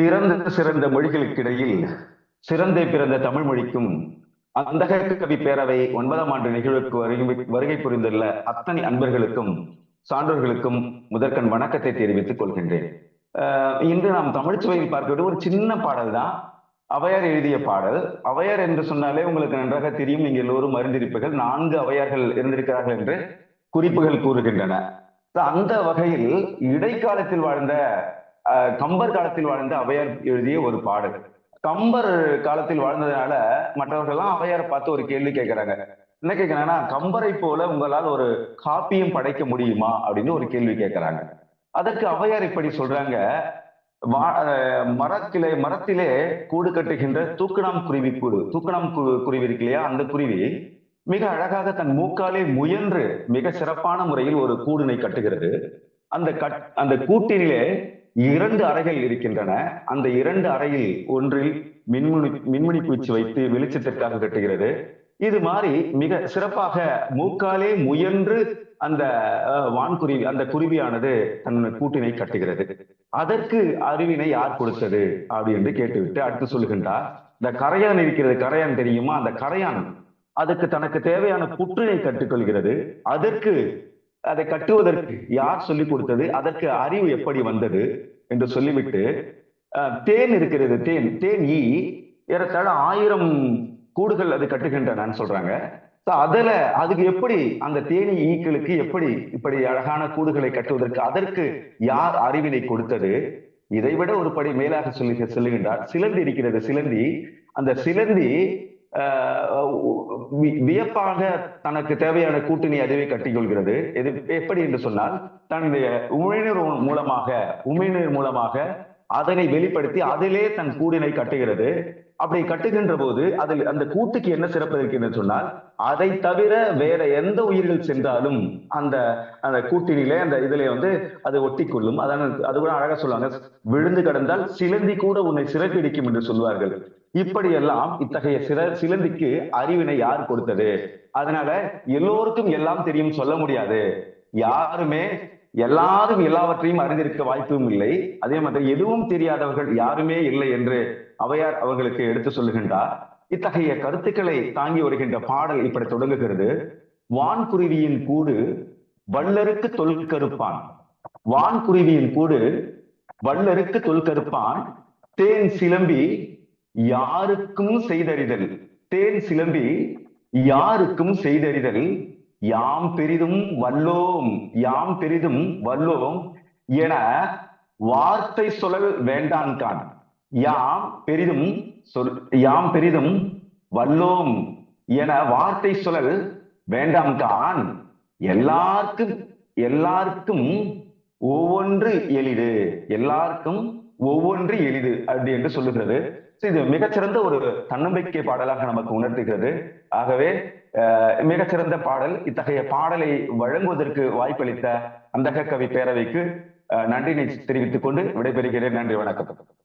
சிறந்த சிறந்த மொழிகளுக்கிடையில் சிறந்தே பிறந்த தமிழ் மொழிக்கும் அந்தக கவி பேரவை ஒன்பதாம் ஆண்டு நிகழ்வுக்கு வருகை வருகை புரிந்துள்ள அத்தனை அன்பர்களுக்கும் சான்றோர்களுக்கும் முதற்கண் வணக்கத்தை தெரிவித்துக் கொள்கின்றேன். இன்று நாம் தமிழ்ச்சுவையில் பார்க்கிறது ஒரு சின்ன பாடல் தான். அவையார் எழுதிய பாடல். அவையார் என்று சொன்னாலே உங்களுக்கு நன்றாக தெரியும். நீங்கள் எல்லோரும் அறிந்திருப்பீர்கள். நான்கு அவையார்கள் இருந்திருக்கிறார்கள் என்று குறிப்புகள் கூறுகின்றன. அந்த வகையில் இடைக்காலத்தில் வாழ்ந்த கம்பர் காலத்தில் வாழ்ந்த அவையார் எழுதிய ஒரு பாடல். கம்பர் காலத்தில் வாழ்ந்ததுனால மற்றவர்கள்லாம் அவையாரை பார்த்து ஒரு கேள்வி கேட்கிறாங்க என்ன கேட்கிறாங்கன்னா கம்பரை போல உங்களால் ஒரு காப்பியம் படைக்க முடியுமா? அப்படின்னு ஒரு கேள்வி கேட்கிறாங்க அதற்கு அவையார் இப்படி சொல்றாங்க. மரத்திலே மரத்திலே கூடு கட்டுகின்ற தூக்கணாம் குருவி கூடு. தூக்கணாம் குருவி இருக்கு இல்லையா? அந்த குருவி மிக அழகாக தன் மூக்காலே முயன்று மிக சிறப்பான முறையில் ஒரு கூடினை கட்டுகிறது. அந்த கட் அந்த கூட்டினிலே இரண்டு அறைகள் இருக்கின்றன. அந்த இரண்டு அறையில் ஒன்றில் மின்முனி மின்மினி பூச்சி வைத்து வெளிச்சத்திற்காக கட்டுகிறது. இது மாதிரி மிக சிறப்பாக மூக்காலே முயன்று அந்த அஹ், வான்குருவி அந்த குருவியானது தன் கூட்டினை கட்டுகிறது. அதற்கு அறிவினை யார் கொடுத்தது? அப்படி என்று கேட்டுவிட்டு அடுத்து சொல்லுகின்றார் இந்த கரையான் இருக்கிறது கரையான் தெரியுமா? அந்த கரையான் அதுக்கு தனக்கு தேவையான புற்றினை கற்றுக்கொள்கிறது அதற்கு அதை கட்டுவதற்கு யார் சொல்லிக் கொடுத்தது? அதற்கு அறிவு எப்படி வந்தது? என்று சொல்லிவிட்டு தேன் இருக்கிறது தேன் தேன் ஈ ஏறத்தாழ ஆயிரம் கூடுகள் அது கட்டுகின்றன சொல்றாங்க. அதுல அதுக்கு எப்படி அந்த தேனி ஈக்களுக்கு எப்படி இப்படி அழகான கூடுகளை கட்டுவதற்கு அதற்கு யார் அறிவினை கொடுத்தது? இதை விட ஒரு படி மேலாக சொல்லி சொல்லுகின்றார். சிலந்தி இருக்கிறது சிலந்தி. அந்த சிலந்தி வியப்பாக தனக்கு தேவையான கூட்டணி அதுவே கட்டிக்கொள்கிறது. எது எப்படி என்று சொன்னால் தன்னுடைய உமிழ்நீர் மூலமாக உமிழ்நீர் மூலமாக அதனை வெளிப்படுத்தி அதிலே தன் கூடினை கட்டுகிறது. அப்படி கட்டுகின்ற போது அதில் அந்த கூட்டுக்கு என்ன சிறப்பு இருக்கின்றது சொன்னால் அதை தவிர வேற எந்த உயிர்கள் சென்றாலும் அந்த அந்த கூட்டினிலே அந்த இதிலே வந்து அது ஒட்டிக்கொள்ளும். அதான் அது கூட அழகா சொல்லுவாங்க விழுந்து கிடந்தால் சிலந்தி கூட உன்னை சிறப்பிடிக்கும் என்று சொல்வார்கள். இப்படியெல்லாம் இத்தகைய சில சிலந்திக்கு அறிவினை யார் கொடுத்தது? அதனால எல்லோருக்கும் எல்லாம் தெரியும் சொல்ல முடியாது. யாருமே எல்லாரும் எல்லாவற்றையும் அறிந்திருக்க வாய்ப்பும் இல்லை. அதே மாதிரி எதுவும் தெரியாதவர்கள் யாருமே இல்லை என்று அவையார் அவர்களுக்கு எடுத்து சொல்லுகின்றார். இத்தகைய கருத்துக்களை தாங்கி வருகின்ற பாடல் இப்படி தொடங்குகிறது. வான்குருவியின் கூடு வல்லருக்கு தொல்கருப்பான் வான்குருவியின் கூடு வல்லருக்கு தொல்கருப்பான் தேன் சிலம்பி யாருக்கும் செய்தறிதல். தேன் சிலம்பி யாருக்கும் செய்தறிதல். யாம் பெரிதும் வல்லோம் யாம் பெரிதும் வல்லோம் என வார்த்தை சொல்லல் வேண்டான்கான் யாம் பெரிதும் சொல் யாம் பெரிதும் வல்லோம் என வார்த்தை சொல்லல் வேண்டாம்கான் எல்லாருக்கும் எல்லாருக்கும் ஒவ்வொன்று எளிது. எல்லாருக்கும் ஒவ்வொன்று எளிது அப்படி என்று சொல்லுகிறது. இது மிகச்சிறந்த ஒரு தன்னம்பிக்கை பாடலாக நமக்கு உணர்த்துகிறது. ஆகவே மிகச்சிறந்த பாடல் இத்தகைய பாடலை வழங்குவதற்கு வாய்ப்பளித்த அந்தக கவி பேரவைக்கு அஹ், நன்றினை தெரிவித்துக் கொண்டு விடைபெறுகிறேன். நன்றி வணக்கம்.